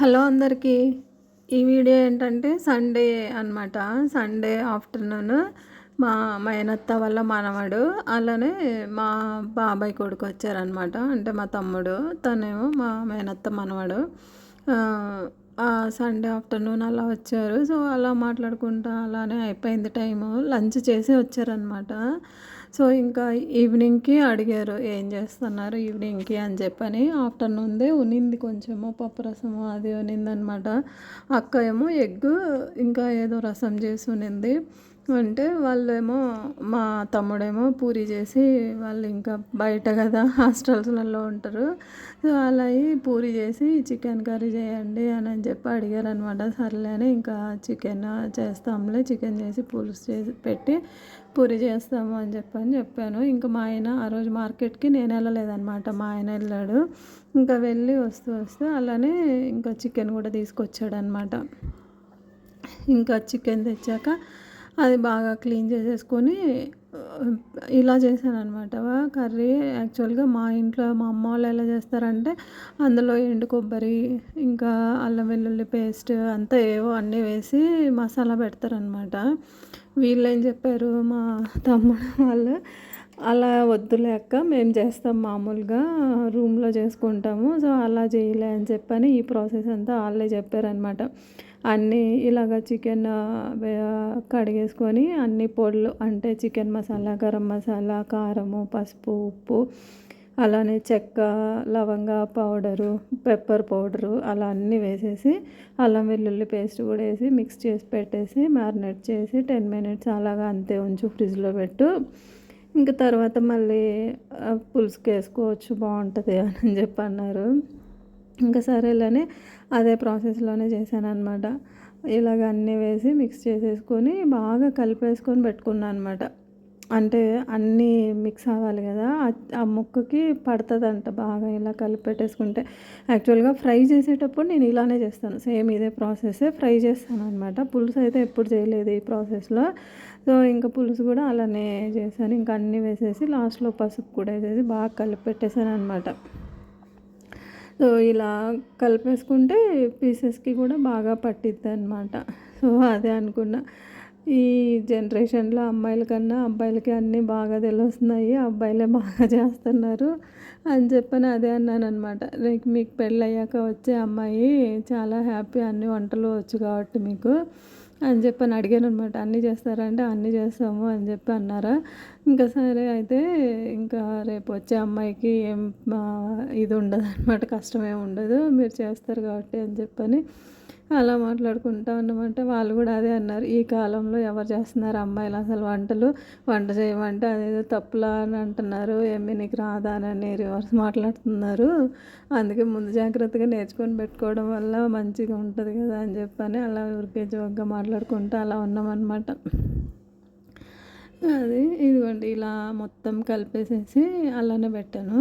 Hello అందరికీ. ఈ video ఏంటంటే సండే అనమాట సండే ఆఫ్టర్నూన్ మా మేనత్త వాళ్ళ మనవడు అలానే మా బాబాయ్ కొడుకు వచ్చారనమాట అంటే మా తమ్ముడు తనేమో మా మేనత్త మనవడు. సండే ఆఫ్టర్నూన్ అలా వచ్చారు. సో అలా మాట్లాడుకుంటా అలానే అయిపోయింది టైము. లంచ్ చేసి వచ్చారనమాట సో ఇంకా ఈవినింగ్కి అడిగారు ఏం చేస్తున్నారు ఈవినింగ్కి? అని చెప్పని ఆఫ్టర్నూన్దే ఉనింది కొంచెము పప్పు రసము అది ఉనిందనమాట. అక్క ఏమో ఎగ్ ఇంకా ఏదో రసం చేసి ఉనింది. అంటే వాళ్ళేమో మా తమ్ముడేమో పూరి చేసి వాళ్ళు ఇంకా బయట కదా హాస్టల్స్లలో ఉంటారు. సో అలా పూరి చేసి చికెన్ కర్రీ చేయండి అని అని చెప్పి అడిగారు అనమాట సర్లే అని ఇంకా చికెన్ చేస్తాంలే చికెన్ చేసి పులుసు చేసి పెట్టి పూరి చేస్తాము అని చెప్పని చెప్పాను. ఇంకా మా ఆయన ఆ రోజు మార్కెట్కి నేను వెళ్ళలేదనమాట. మా ఆయన వెళ్ళాడు. ఇంకా వెళ్ళి వస్తూ వస్తూ అలానే ఇంకా చికెన్ కూడా తీసుకొచ్చాడనమాట. ఇంకా చికెన్ తెచ్చాక అది బాగా క్లీన్ చేసేసుకొని ఇలా చేశాను అనమాట కర్రీ యాక్చువల్గా మా ఇంట్లో మా అమ్మ వాళ్ళు ఎలా చేస్తారంటే అందులో ఎండు కొబ్బరి ఇంకా అల్లం వెల్లుల్లి పేస్ట్ అంతా ఏవో అన్నీ వేసి మసాలా పెడతారనమాట వీళ్ళు ఏం చెప్పారు మా తమ్ముడు వాళ్ళు అలా వద్దులేక మేము చేస్తాం మామూలుగా రూమ్లో చేసుకుంటాము సో అలా చేయలే అని చెప్పని ఈ ప్రాసెస్ అంతా వాళ్ళే చెప్పారనమాట అన్నీ ఇలాగ చికెన్ కడిగేసుకొని అన్ని పొడులు అంటే చికెన్ మసాలా గరం మసాలా కారము పసుపు ఉప్పు అలానే చెక్క లవంగ పౌడరు పెప్పర్ పౌడరు అలా అన్నీ వేసేసి అల్లం వెల్లుల్లి పేస్ట్ కూడా వేసి మిక్స్ చేసి పెట్టేసి మ్యారినేట్ చేసి టెన్ మినిట్స్ అలాగా అంతే ఉంచు ఫ్రిడ్జ్లో పెట్టు. ఇంకా తర్వాత మళ్ళీ పులుసుకు వేసుకోవచ్చు బాగుంటుంది అని చెప్పి అన్నారు ఇంకా సరేలేని అదే ప్రాసెస్లోనే చేశాను అనమాట ఇలాగ అన్నీ వేసి మిక్స్ చేసేసుకొని బాగా కలిపేసుకొని పెట్టుకున్నాను అనమాట అంటే అన్నీ మిక్స్ అవ్వాలి కదా ఆ ముక్కకి పడుతుందంట బాగా ఇలా కలిపి పెట్టేసుకుంటే. యాక్చువల్గా ఫ్రై చేసేటప్పుడు నేను ఇలానే చేస్తాను సేమ్ ఇదే ప్రాసెసే ఫ్రై చేస్తాను అనమాట పులుసు అయితే ఎప్పుడు చేయలేదు ఈ ప్రాసెస్లో. సో ఇంకా పులుసు కూడా అలానే చేశాను. ఇంకా అన్నీ వేసేసి లాస్ట్లో పసుపు కూడా వేసేసి బాగా కలిపి పెట్టేశాను అనమాట సో ఇలా కలిపేసుకుంటే పీసెస్కి కూడా బాగా పట్టిద్ది అనమాట సో అదే అనుకున్నా. ఈ జనరేషన్లో అమ్మాయిల కన్నా అబ్బాయిలకి అన్నీ బాగా తెలుస్తున్నాయి అబ్బాయిలే బాగా చేస్తున్నారు అని చెప్పని అదే అన్నాను అనమాట మీకు పెళ్ళయ్యాక వచ్చే అమ్మాయి చాలా హ్యాపీ అన్ని వంటలు వచ్చు కాబట్టి మీకు. అని చెప్పి అని అడిగాను అనమాట అన్నీ చేస్తారంటే అన్నీ చేస్తాము అని చెప్పి అన్నారా. ఇంకా సరే అయితే ఇంకా రేపు వచ్చే అమ్మాయికి ఏం ఇది ఉండదు అనమాట కష్టమే ఉండదు. మీరు చేస్తారు కాబట్టి అని చెప్పని అలా మాట్లాడుకుంటా అన్నమాట వాళ్ళు కూడా అదే అన్నారు. ఈ కాలంలో ఎవరు చేస్తున్నారు అమ్మాయిలు అసలు వంటలు? వంట చేయమంటే అదేదో తప్పులా అని అంటున్నారు. ఏమి నీకు రాదా అని రివర్స్ మాట్లాడుతున్నారు. అందుకే ముందు జాగ్రత్తగా నేర్చుకొని పెట్టుకోవడం వల్ల మంచిగా ఉంటుంది కదా అని చెప్పని అలా ఊరికే జోగ్గా మాట్లాడుకుంటూ అలా ఉన్నామన్నమాట. అది ఇదిగోండి ఇలా మొత్తం కలిపేసేసి అలానే పెట్టాను.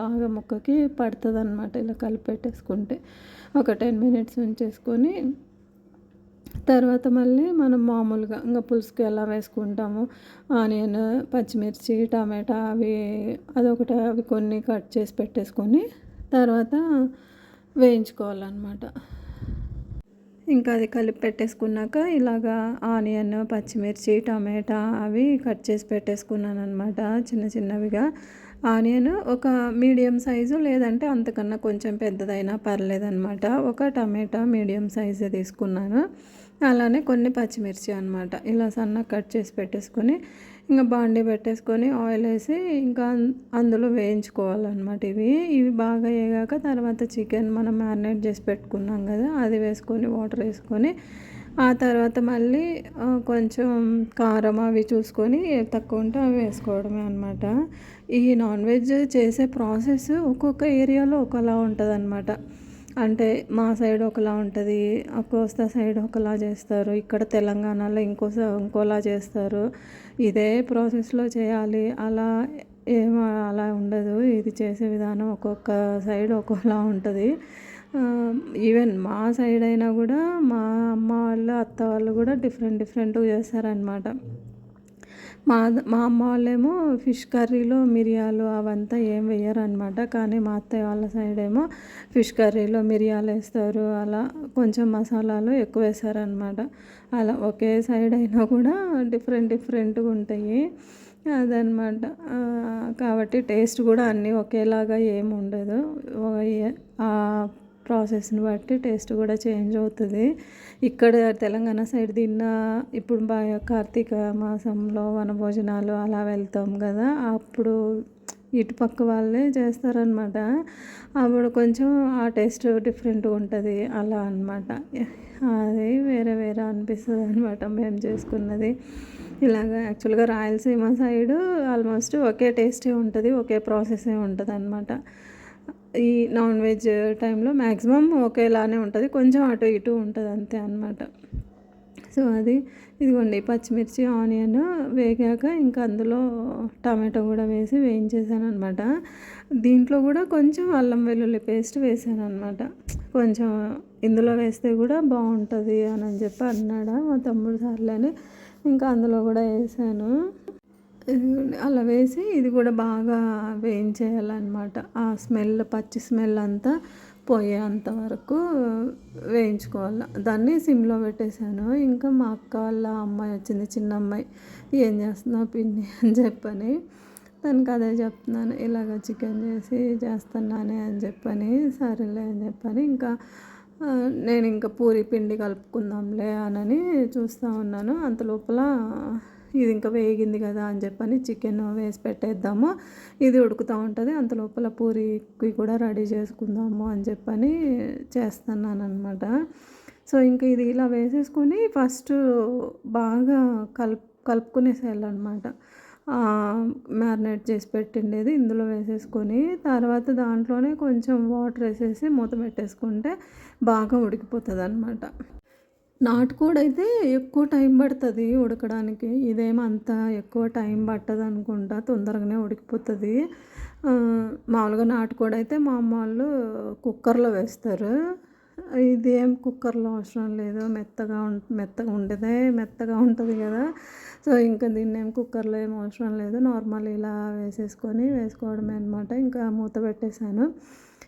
బాగా ముక్కకి పడుతుంది అనమాట ఇలా కలిపి పెట్టేసుకుంటే. ఒక టెన్ మినిట్స్ ఉంచేసుకొని తర్వాత మళ్ళీ మనం మామూలుగా ఇంకా పులుసుకి ఎలా వేసుకుంటాము ఆనియన్ పచ్చిమిర్చి టమాటా అవి అదొకటి అవి కొన్ని కట్ చేసి పెట్టేసుకొని తర్వాత వేయించుకోవాలన్నమాట. ఇంకా అది కలిపి పెట్టేసుకున్నాక ఇలాగా ఆనియన్ పచ్చిమిర్చి టమాటా అవి కట్ చేసి పెట్టేసుకున్నాను అనమాట చిన్న చిన్నవిగా. ఆనియన్ ఒక మీడియం సైజు లేదంటే అంతకన్నా కొంచెం పెద్దదైనా పర్లేదనమాట ఒక టమాటా మీడియం సైజు తీసుకున్నాను. అలానే కొన్ని పచ్చిమిర్చి అనమాట ఇలా సన్నగా కట్ చేసి పెట్టేసుకొని ఇంకా బాండీ పెట్టేసుకొని ఆయిల్ వేసి ఇంకా అందులో వేయించుకోవాలన్నమాట ఇవి. ఇవి బాగా వేగాక తర్వాత చికెన్ మనం మ్యారినేట్ చేసి పెట్టుకున్నాం కదా అది వేసుకొని వాటర్ వేసుకొని ఆ తర్వాత మళ్ళీ కొంచెం కారం అవి చూసుకొని తక్కువ ఉంటే అవి వేసుకోవడమే అనమాట ఈ నాన్ వెజ్ చేసే ప్రాసెస్ ఒక్కొక్క ఏరియాలో ఒకలా ఉంటుంది అనమాట అంటే మా సైడ్ ఒకలా ఉంటుంది కోస్తా సైడ్ ఒకలా చేస్తారు ఇక్కడ తెలంగాణలో ఇంకో ఇంకోలా చేస్తారు. ఇదే ప్రాసెస్లో చేయాలి అలా ఏమో అలా ఉండదు. ఇది చేసే విధానం ఒక్కొక్క సైడ్ ఒక్కోలా ఉంటుంది. ఈవెన్ మా సైడ్ అయినా కూడా మా అమ్మ వాళ్ళు అత్త వాళ్ళు కూడా డిఫరెంట్ డిఫరెంట్గా చేస్తారనమాట మా మా అమ్మ వాళ్ళేమో ఫిష్ కర్రీలో మిరియాలు అవంతా ఏం వేయరనమాట కానీ మా అత్తయ్య వాళ్ళ సైడ్ ఏమో ఫిష్ కర్రీలో మిరియాలు వేస్తారు. అలా కొంచెం మసాలాలు ఎక్కువ వేస్తారనమాట అలా ఒకే సైడ్ అయినా కూడా డిఫరెంట్ డిఫరెంట్గా ఉంటాయి. అదనమాట కాబట్టి టేస్ట్ కూడా అన్నీ ఒకేలాగా ఏమి ఉండదు. ఆ ప్రాసెస్ని బట్టి టేస్ట్ కూడా చేంజ్ అవుతుంది. ఇక్కడ తెలంగాణ సైడ్ తిన్న ఇప్పుడు బాగా కార్తీక మాసంలో వనభోజనాలు అలా వెళ్తాం కదా అప్పుడు ఇటుపక్క వాళ్ళే చేస్తారనమాట అప్పుడు కొంచెం ఆ టేస్ట్ డిఫరెంట్గా ఉంటుంది అలా అనమాట అది వేరే వేరే అనిపిస్తుంది అనమాట మేము చేసుకున్నది. ఇలాగ యాక్చువల్గా రాయలసీమ సైడు ఆల్మోస్ట్ ఒకే టేస్టే ఉంటుంది ఒకే ప్రాసెసే ఉంటుంది అనమాట ఈ నాన్ వెజ్ టైంలో మ్యాక్సిమం ఒకేలానే ఉంటుంది. కొంచెం అటు ఇటు ఉంటుంది అంతే అనమాట సో అది ఇదిగోండి పచ్చిమిర్చి ఆనియన్ వేగాక ఇంకా అందులో టమాటో కూడా వేసి వేయించేసాను అనమాట దీంట్లో కూడా కొంచెం అల్లం వెల్లుల్లి పేస్ట్ వేసాను అనమాట కొంచెం ఇందులో వేస్తే కూడా బాగుంటుంది అని అని చెప్పి అన్నాడా మా తమ్ముడు సార్లని ఇంకా అందులో కూడా వేసాను. అలా వేసి ఇది కూడా బాగా వేయించేయాలన్నమాట. ఆ స్మెల్ పచ్చి స్మెల్ అంతా పోయేంత వరకు వేయించుకోవాలి. దాన్ని సిమ్లో పెట్టేశాను. ఇంకా మా అక్క వాళ్ళ అమ్మాయి వచ్చింది చిన్న అమ్మాయి. ఏం చేస్తున్నావు పిన్ని? అని చెప్పని దానికి అదే చెప్తున్నాను. ఇలాగ చికెన్ చేసి చేస్తున్నానే అని చెప్పని సరేలే అని చెప్పని ఇంకా నేను ఇంకా పూరి పిండి కలుపుకుందాంలే అని చూస్తూ ఉన్నాను. అంత లోపల ఇది ఇంకా వేగింది కదా అని చెప్పని చికెన్ వేసి పెట్టేద్దాము. ఇది ఉడుకుతూ ఉంటుంది. అంత లోపల పూరికి కూడా రెడీ చేసుకుందాము అని చెప్పని చేస్తున్నాను అనమాట సో ఇంకా ఇది ఇలా వేసేసుకొని ఫస్ట్ బాగా కలుపు కలుపుకునేసేయాలన్నమాట మ్యారినేట్ చేసి పెట్టిండేది ఇందులో వేసేసుకొని తర్వాత దాంట్లోనే కొంచెం వాటర్ వేసేసి మూత పెట్టేసుకుంటే బాగా ఉడికిపోతుంది అనమాట నాటుకోడి అయితే ఎక్కువ టైం పడుతుంది ఉడకడానికి. ఇదేమంత అంత ఎక్కువ టైం పట్టదు అనుకుంటా తొందరగానే ఉడికిపోతుంది. మామూలుగా నాటుకోడి అయితే మా అమ్మ వాళ్ళు కుక్కర్లో వేస్తారు. ఇది ఏం కుక్కర్లో అవసరం లేదు. మెత్తగా ఉం మెత్తగా ఉండేదే మెత్తగా ఉంటుంది కదా. సో ఇంకా దీన్ని ఏం కుక్కర్లో ఏం అవసరం లేదు. నార్మల్ ఇలా వేసేసుకొని వేసుకోవడమే అనమాట ఇంకా మూత పెట్టేశాను.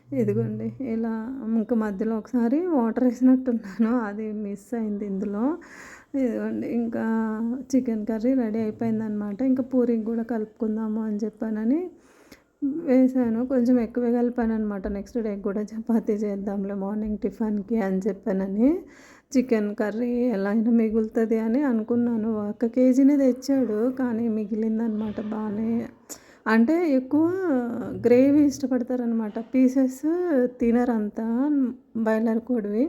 ఇదిగోండి ఇలా ఇంకా మధ్యలో ఒకసారి వాటర్ వేసినట్టున్నాను అది మిస్ అయింది ఇందులో. ఇదిగోండి ఇంకా చికెన్ కర్రీ రెడీ అయిపోయిందనమాట ఇంకా పూరికి కూడా కలుపుకుందాము అని చెప్పానని వేసాను. కొంచెం ఎక్కువే కలిపాను అనమాట నెక్స్ట్ డే కూడా చపాతీ చేద్దాంలే మార్నింగ్ టిఫిన్కి అని చెప్పానని. చికెన్ కర్రీ ఎలా అయినా మిగులుతుంది అని అనుకున్నాను. ఒక కేజీనే తెచ్చాడు కానీ మిగిలిందనమాట బాగానే అంటే ఎక్కువ గ్రేవీ ఇష్టపడతారనమాట పీసెస్ తినరంతా బాయిలర్ కోడివి.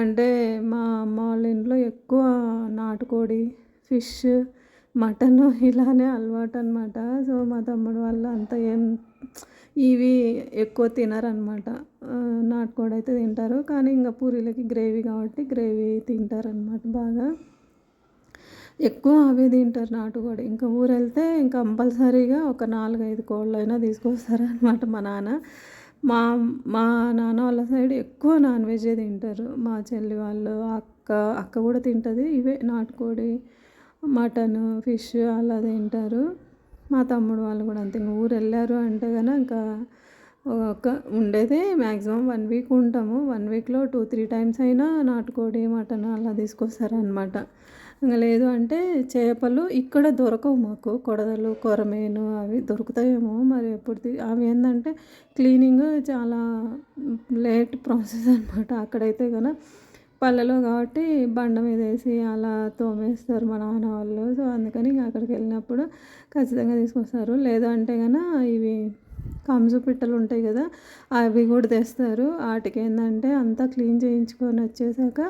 అంటే మా అమ్మ వాళ్ళ ఇంట్లో ఎక్కువ నాటుకోడి ఫిష్ మటన్ ఇలానే అలవాటు అనమాట సో మా తమ్ముడు వాళ్ళు అంత ఏం ఇవి ఎక్కువ తినరనమాట నాటుకోడి అయితే తింటారు. కానీ ఇంకా పూరీలకి గ్రేవీ కాబట్టి గ్రేవీ తింటారనమాట బాగా. ఎక్కువ అవే తింటారు నాటుకోడి ఇంకా ఊరు వెళ్తే ఇంకా కంపల్సరీగా ఒక నాలుగైదు కోళ్ళైనా తీసుకొస్తారనమాట మా నాన్న. మా మా నాన్న వాళ్ళ సైడ్ ఎక్కువ నాన్ వెజే తింటారు. మా చెల్లి వాళ్ళు అక్క అక్క కూడా తింటుంది. ఇవే నాటుకోడి మటన్ ఫిష్ అలా తింటారు. మా తమ్ముడు వాళ్ళు కూడా అంతే. ఊరు వెళ్ళారు అంటే కనుక ఇంకా ఒక ఉండేదే మ్యాక్సిమం వన్ వీక్ ఉంటాము. వన్ వీక్లో టూ త్రీ టైమ్స్ అయినా నాటుకోడి మటన్ అలా తీసుకొస్తారనమాట ఇంకా లేదు అంటే చేపలు ఇక్కడ దొరకవు మాకు. కొడదలు కొరమేను అవి దొరుకుతాయేమో మరి ఎప్పుడు అవి ఏంటంటే క్లీనింగ్ చాలా లేట్ ప్రాసెస్ అనమాట అక్కడైతే కనుక పల్లెలో కాబట్టి బండ మీద వేసి అలా తోమేస్తారు మా నాన్న వాళ్ళు. సో అందుకని అక్కడికి వెళ్ళినప్పుడు ఖచ్చితంగా తీసుకొస్తారు. లేదు అంటే కనుక ఇవి కంజు పిట్టలు ఉంటాయి కదా అవి కూడా తెస్తారు. వాటికి ఏంటంటే అంతా క్లీన్ చేయించుకొని వచ్చేసాక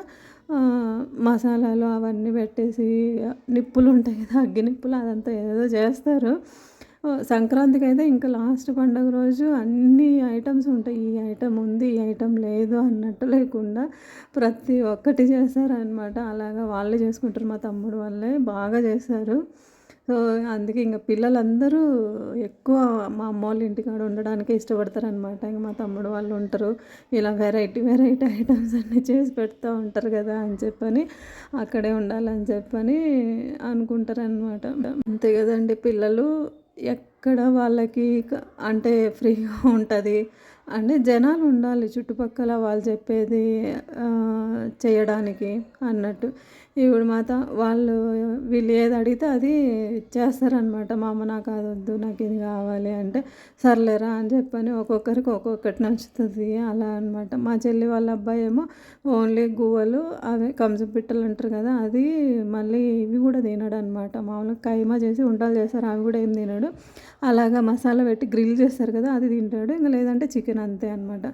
మసాలాలు అవన్నీ పెట్టేసి నిప్పులు ఉంటాయి కదా అగ్గి నిప్పులు అదంతా ఏదో చేస్తారు. సంక్రాంతికి అయితే ఇంకా లాస్ట్ పండుగ రోజు అన్ని ఐటమ్స్ ఉంటాయి. ఈ ఐటమ్ ఉంది ఈ ఐటమ్ లేదు అన్నట్టు లేకుండా ప్రతి ఒక్కటి చేస్తారనమాట అలాగా వాళ్ళే చేసుకుంటారు. మా తమ్ముడు వాళ్ళే బాగా చేస్తారు. సో అందుకే ఇంకా పిల్లలందరూ ఎక్కువ మా అమ్మ వాళ్ళ ఇంటికాడ ఉండడానికే ఇష్టపడతారనమాట. ఇంకా మా తమ్ముడు వాళ్ళు ఉంటారు. ఇలా వెరైటీ వెరైటీ ఐటమ్స్ అన్నీ చేసి పెడతా ఉంటారు కదా అని చెప్పని అక్కడే ఉండాలని చెప్పని అనుకుంటారనమాట. అంతే కదండి పిల్లలు. ఎక్కడ వాళ్ళకి అంటే ఫ్రీగా ఉంటుంది అంటే జనాలు ఉండాలి. చుట్టుపక్కల వాళ్ళు చెప్పేది చేయడానికి అన్నట్టు. ఇప్పుడు మాత వాళ్ళు వీళ్ళు ఏది అడిగితే అది చేస్తారనమాట మా అమ్మ నాకు అది వద్దు నాకు ఇది కావాలి అంటే సర్లేరా అని చెప్పని ఒక్కొక్కరికి ఒక్కొక్కటి నచ్చుతుంది అలా అనమాట మా చెల్లి వాళ్ళ అబ్బాయి ఏమో ఓన్లీ గువ్వలు అవి కంచం పిట్టలు అంటారు కదా అది మళ్ళీ ఇవి కూడా తినడు అనమాట మామూలుగా కైమా చేసి వంటలు చేస్తారు అవి కూడా ఏం తినడు. అలాగా మసాలా పెట్టి గ్రిల్ చేస్తారు కదా అది తింటాడు. ఇంకా లేదంటే చికెన్ అంతే అనమాట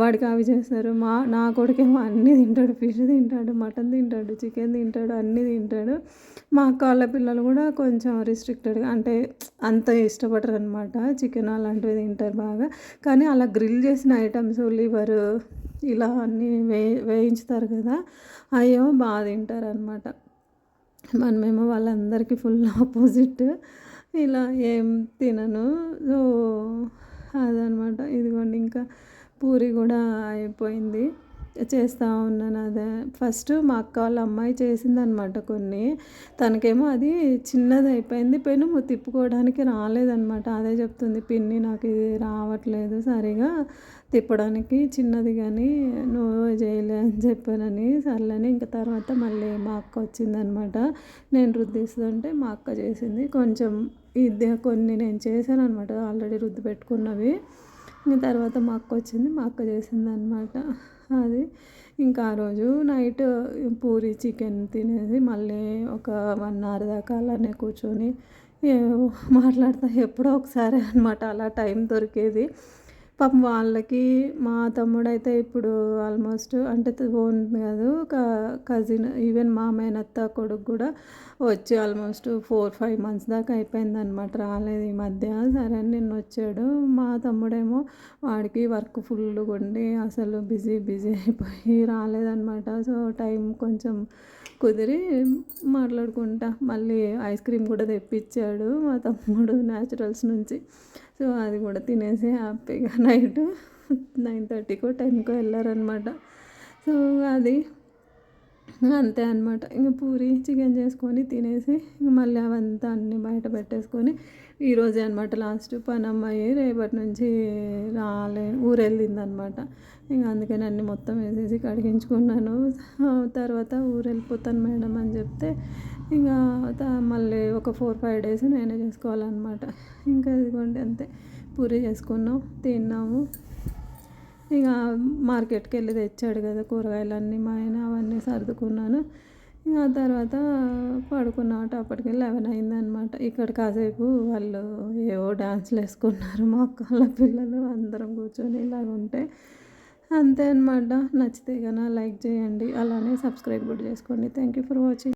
వాడికి అవి చేస్తారు. మా నా కొడుకేమో అన్నీ తింటాడు. ఫిష్ తింటాడు మటన్ తింటాడు చికెన్ తింటాడు అన్నీ తింటాడు. మా అక్క వాళ్ళ పిల్లలు కూడా కొంచెం రిస్ట్రిక్టెడ్గా అంటే అంత ఇష్టపడరు అనమాట చికెన్ అలాంటివి తింటారు బాగా. కానీ అలా గ్రిల్ చేసిన ఐటమ్స్ లివర్ ఇలా అన్నీ వే వేయించుతారు కదా అయ్యో బాగా తింటారు అనమాట మనమేమో వాళ్ళందరికీ ఫుల్ ఆపోజిట్ ఇలా ఏం తినను. సో అదనమాట ఇదిగోండి ఇంకా పూరి కూడా అయిపోయింది. చేస్తూ ఉన్నాను అదే. ఫస్ట్ మా అక్క వాళ్ళ అమ్మాయి చేసిందనమాట కొన్ని. తనకేమో అది చిన్నది అయిపోయింది. పెనుము తిప్పుకోవడానికి రాలేదనమాట అదే చెప్తుంది పిన్ని నాకు ఇది రావట్లేదు సరిగా. తిప్పడానికి చిన్నది కానీ నువ్వు చేయలే అని చెప్పానని సర్లేని ఇంకా తర్వాత మళ్ళీ మా అక్క వచ్చిందనమాట నేను రుద్దిస్తుంటే మా అక్క చేసింది. కొంచెం ఇది కొన్ని నేను చేశాను అనమాట ఆల్రెడీ రుద్ది పెట్టుకున్నవి. తర్వాత మా అక్క వచ్చింది మా అక్క చేసింది అనమాట అది ఇంకా ఆ రోజు నైట్ పూరి చికెన్ తినేసి మళ్ళీ ఒక వన్ అవర్ దాకా అలానే కూర్చొని మాట్లాడతా ఎప్పుడో ఒకసారి అనమాట అలా టైం దొరికేది. పాపం వాళ్ళకి మా తమ్ముడైతే ఇప్పుడు ఆల్మోస్ట్ అంటే ఓన్ కాదు కజిన్ ఈవెన్ మా మేనత్త కొడుకు కూడా వచ్చి ఆల్మోస్ట్ ఫోర్ ఫైవ్ మంత్స్ దాకా అయిపోయింది అనమాట రాలేదు ఈ మధ్య. సరే నిన్న వచ్చాడు మా తమ్ముడేమో వాడికి వర్క్ ఫుల్గా ఉండి అసలు బిజీ బిజీ అయిపోయి రాలేదనమాట సో టైం కొంచెం కుదిరి మాట్లాడుకుంటా. మళ్ళీ ఐస్ క్రీమ్ కూడా తెప్పించాడు మా తమ్ముడు న్యాచురల్స్ నుంచి. సో అది కూడా తినేసి హ్యాపీగా నైట్ నైన్ థర్టీకో టెన్కో వెళ్ళారనమాట సో అది అంతే అనమాట ఇంక పూరి చికెన్ చేసుకొని తినేసి ఇంక మళ్ళీ అవంతా అన్నీ బయట పెట్టేసుకొని ఈరోజే అనమాట లాస్ట్ పని అమ్మాయి రేపటి నుంచి రాలే ఊరెళ్ళిందనమాట ఇంకా అందుకని అన్నీ మొత్తం వేసేసి కడిగించుకున్నాను. తర్వాత ఊరు వెళ్ళిపోతాను మేడం అని చెప్తే ఇంకా మళ్ళీ ఒక ఫోర్ ఫైవ్ డేస్ నేనే చేసుకోవాలన్నమాట. ఇంకా ఇదిగోండి అంతే. పూరి చేసుకున్నాం తిన్నాము. ఇక మార్కెట్కి వెళ్ళి తెచ్చాడు కదా కూరగాయలన్నీ మా ఆయన అవన్నీ సర్దుకున్నాను. ఇంకా తర్వాత పడుకున్నామాట అప్పటికి లెవెన్ అయిందనమాట ఇక్కడ కాసేపు వాళ్ళు ఏవో డాన్స్లు వేసుకున్నారు మా అక్కల పిల్లలు అందరం కూర్చొని ఇలాగ ఉంటే అంతే అనమాట నచ్చితే కన్నా లైక్ చేయండి అలానే సబ్స్క్రైబ్ కూడా చేసుకోండి. Thank you for watching